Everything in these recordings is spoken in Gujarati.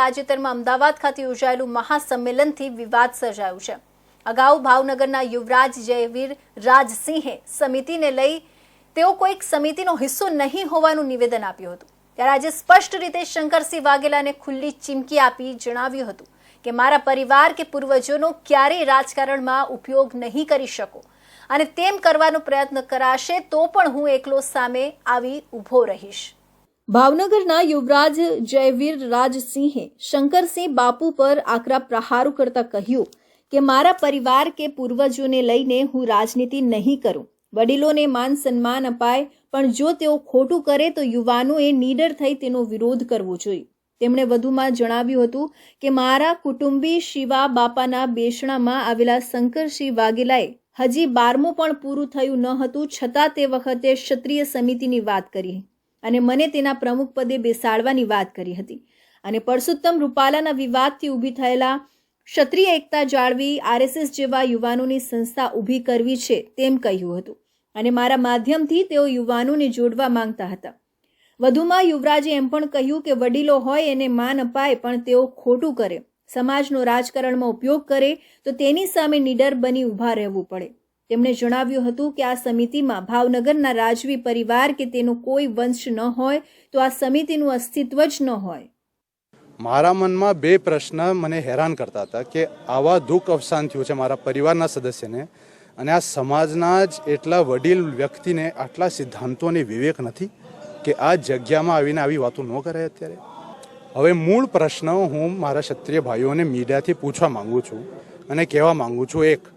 તાજેતરમાં અમદાવાદ ખાતે યોજાયેલું મહાસંમેલનથી વિવાદ સર્જાયું છે. અગાઉ ભાવનગરના યુવરાજ જયવીર રાજસિંહે સમિતિને લઈ તેઓ કોઈક સમિતિનો હિસ્સો નહીં હોવાનું નિવેદન આપ્યું હતું. ત્યારે આજે સ્પષ્ટ રીતે શંકરસિંહ વાઘેલાને ખુલ્લી ચીમકી આપી જણાવ્યું હતું કે, મારા પરિવાર કે પૂર્વજોનો ક્યારેય રાજકારણમાં ઉપયોગ નહીં કરી શકો અને તેમ કરવાનો પ્રયત્ન કરાશે તો પણ હું એકલો સામે આવી ઊભો રહીશ. ભાવનગરના યુવરાજ જયવીર રાજસિંહે શંકરસિંહ બાપુ પર આકરા પ્રહારો કરતા કહ્યું કે, મારા પરિવાર કે પૂર્વજોને લઈને હું રાજનીતિ નહીં કરું. વડીલોને માન સન્માન અપાય, પણ જો તેઓ ખોટું કરે તો યુવાનોએ નીડર થઈ તેનો વિરોધ કરવો જોઈએ. તેમણે વધુમાં જણાવ્યું હતું કે, મારા કુટુંબી શિવા બાપાના બેસણામાં આવેલા શંકરસિંહ વાઘેલાએ હજી બારમું પણ પૂરું થયું ન હતું, છતાં તે વખતે ક્ષત્રિય સમિતિની વાત કરી અને મને તેના પ્રમુખ પદે બેસાડવાની વાત કરી હતી. અને પરસોત્તમ રૂપાલાના વિવાદથી ઊભી થયેલા ક્ષત્રિય એકતા જાળવી આરએસએસ જેવા યુવાનોની સંસ્થા ઊભી કરવી છે તેમ કહ્યું હતું. અને મારા માધ્યમથી તેઓ યુવાનોને જોડવા માંગતા હતા. વધુમાં યુવરાજે એમ પણ કહ્યું કે વડીલો હોય એને માન અપાય, પણ તેઓ ખોટું કરે. સમાજનો રાજકારણમાં ઉપયોગ કરે તો તેની સામે નીડર બની ઊભા રહેવું પડે. તેમણે જણાવ્યું હતું કે આ સમિતિમાં ભાવનગરના રાજવી પરિવાર કે તેનો કોઈ વંશ ન હોય, તો આ સમિતિનું અસ્તિત્વ જ ન હોય. મારા મનમાં બે પ્રશ્ન મને હેરાન કરતા હતા કે આવા દુઃખ અવસાન થયું છે મારા પરિવારના સદસ્યને અને આ સમાજના જ એટલા વડીલ વ્યક્તિને આટલા સિદ્ધાંતોની વિવેક નથી કે આ જગ્યામાં આવીને આવી વાતો ન કરે અત્યારે? હવે મૂળ પ્રશ્ન હું મારા ક્ષત્રિય ભાઈઓને મીડિયાથી પૂછવા માગું છું અને કહેવા માગું છું એક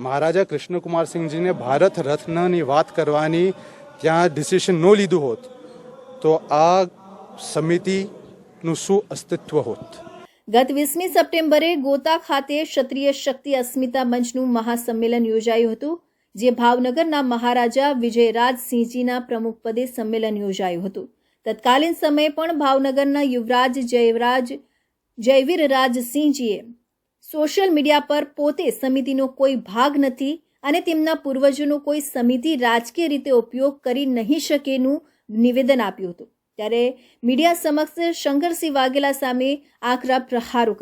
મહારાજા કૃષ્ણકુમારસિંહજીને ભારત રત્નની વાત કરવાની ત્યાં ડિસિશન ન લીધું હોત, તો આ સમિતિનું શું અસ્તિત્વ હોત? ગત વીસમી સપ્ટેમ્બરે ગોતા ખાતે ક્ષત્રિય શક્તિ અસ્મિતા મંચનું મહાસંમેલન યોજાયું હતું, જે ભાવનગરના મહારાજા વિજયરાજસિંહજીના પ્રમુખપદે સંમેલન યોજાયું હતું. તત્કાલીન સમયે પણ ભાવનગરના યુવરાજ જયવરાજ જયવીર રાજસિંહજીએ સોશિયલ મીડિયા પર પોતે સમિતિનો કોઈ ભાગ નથી અને તેમના પૂર્વજોનો કોઈ સમિતિ રાજકીય રીતે ઉપયોગ કરી નહીં શકેનું નિવેદન આપ્યું હતું. ત્યારે મીડિયા સમક્ષ શંકરસિંહ વાઘેલા સામે આકરા પ્રહારો કર્યા.